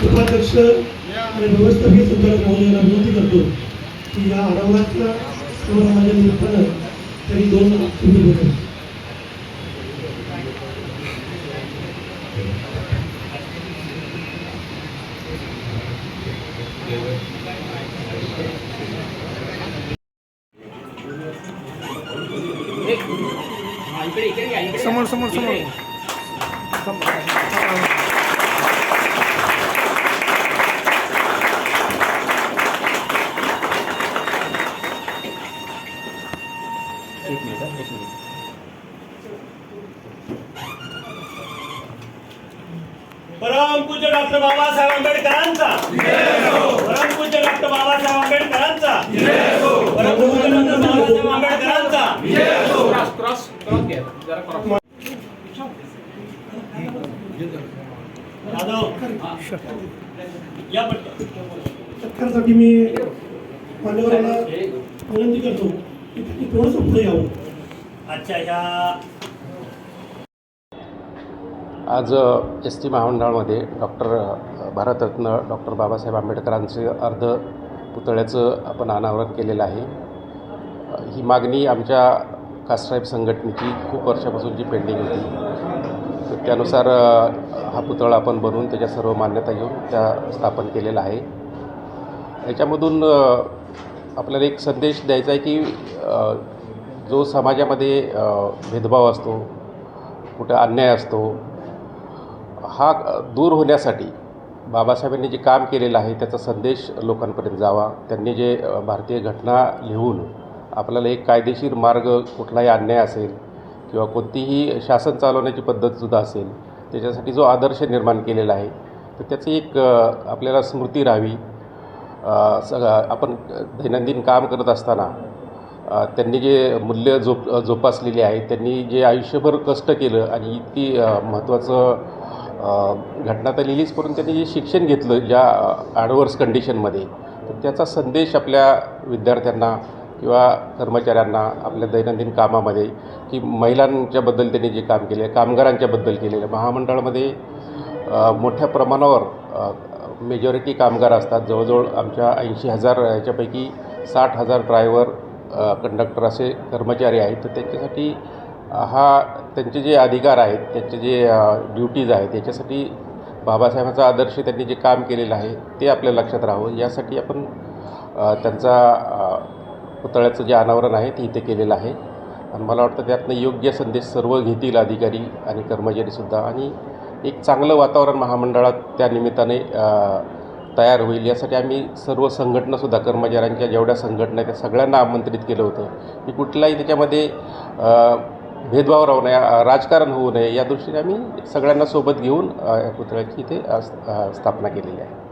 उपाध्यक्ष आणि व्यवस्थापकीय संचालक महोदयांना विनंती करतो की या आढावाच्या समारंभाच्या निमित्तानं त्यांनी दोन बोलावे समोर समोर समोर. परमपूज्य डॉक्टर बाबासाहेब आंबेडकरांचा. परमपूज्य डॉक्टर बाबासाहेब आंबेडकरांचा. परमपूज्य डॉक्टर बाबासाहेब आंबेडकरांचा. क्रॉस क्रॉस क्रॉस घ्या. जरा क्रॉस जाधव या पटकन. सत्कारसाठी मी मान्यवरांना विनंती करतो. थोडंसं पुढे जाऊ आजच्या ह्या आज एस टी महामंडळामध्ये डॉक्टर भारतरत्न डॉक्टर बाबासाहेब आंबेडकरांचे अर्ध पुतळ्याचं आपण अनावरण केलेलं आहे. ही मागणी आमच्या कास्ट्राईब संघटनेची खूप वर्षापासूनची पेंडिंग होती. तर त्यानुसार हा पुतळा आपण बनवून त्याच्या सर्व मान्यता घेऊन त्या स्थापन केलेला आहे. याच्यामधून आपल्याला एक संदेश द्यायचा आहे की जो समाजामध्ये भेदभाव असतो कुठं अन्याय असतो हा दूर होण्यासाठी बाबासाहेबांनी जे काम केलेलं आहे त्याचा संदेश लोकांपर्यंत जावा. त्यांनी जे भारतीय घटना लिहून आपल्याला एक कायदेशीर मार्ग कुठलाही अन्याय असेल किंवा कोणतीही शासन चालवण्याची पद्धतसुद्धा असेल त्याच्यासाठी जो आदर्श निर्माण केलेला आहे तर त्याची एक आपल्याला स्मृती राहावी. अ, सग आपण दैनंदिन काम करत असताना त्यांनी जे मूल्य जोप जोपासलेली आहे त्यांनी जे आयुष्यभर कष्ट केलं आणि इतकी महत्त्वाचं घटना तर लिहिलीच करून त्यांनी जे शिक्षण घेतलं ज्या ॲडवर्स कंडिशनमध्ये तर त्याचा संदेश आपल्या विद्यार्थ्यांना किंवा कर्मचाऱ्यांना आपल्या दैनंदिन कामामध्ये की महिलांच्याबद्दल त्यांनी जे काम केले कामगारांच्याबद्दल केलेलं महामंडळामध्ये मोठ्या प्रमाणावर मेजॉरिटी कामगार असतात. जवळजवळ आमच्या ऐंशी हजार याच्यापैकी साठ हजार ड्रायव्हर कंडक्टर असे कर्मचारी आहेत. तर त्यांच्यासाठी हा त्यांचे जे अधिकार आहेत त्यांचे जे ड्युटीज आहेत याच्यासाठी बाबासाहेबांचा आदर्श त्यांनी जे काम केलेलं आहे ते आपल्या लक्षात राहावं. यासाठी आपण त्यांचा पुतळ्याचं जे अनावरण आहे ते इथे केलेलं आहे. आणि मला वाटतं त्यातनं योग्य संदेश सर्व घेतील अधिकारी आणि कर्मचारीसुद्धा आणि एक चांगलं वातावरण महामंडळात त्या निमित्ताने तयार होईल. यासाठी आम्ही सर्व संघटनासुद्धा कर्मचाऱ्यांच्या जेवढ्या संघटना आहेत त्या सगळ्यांना आमंत्रित केलं होतं. की कुठलाही त्याच्यामध्ये भेदभाव राहू नये राजकारण होऊ नये या दृष्टीने आम्ही सगळ्यांना सोबत घेऊन या पुतळ्याची इथे स्थापना केलेली आहे.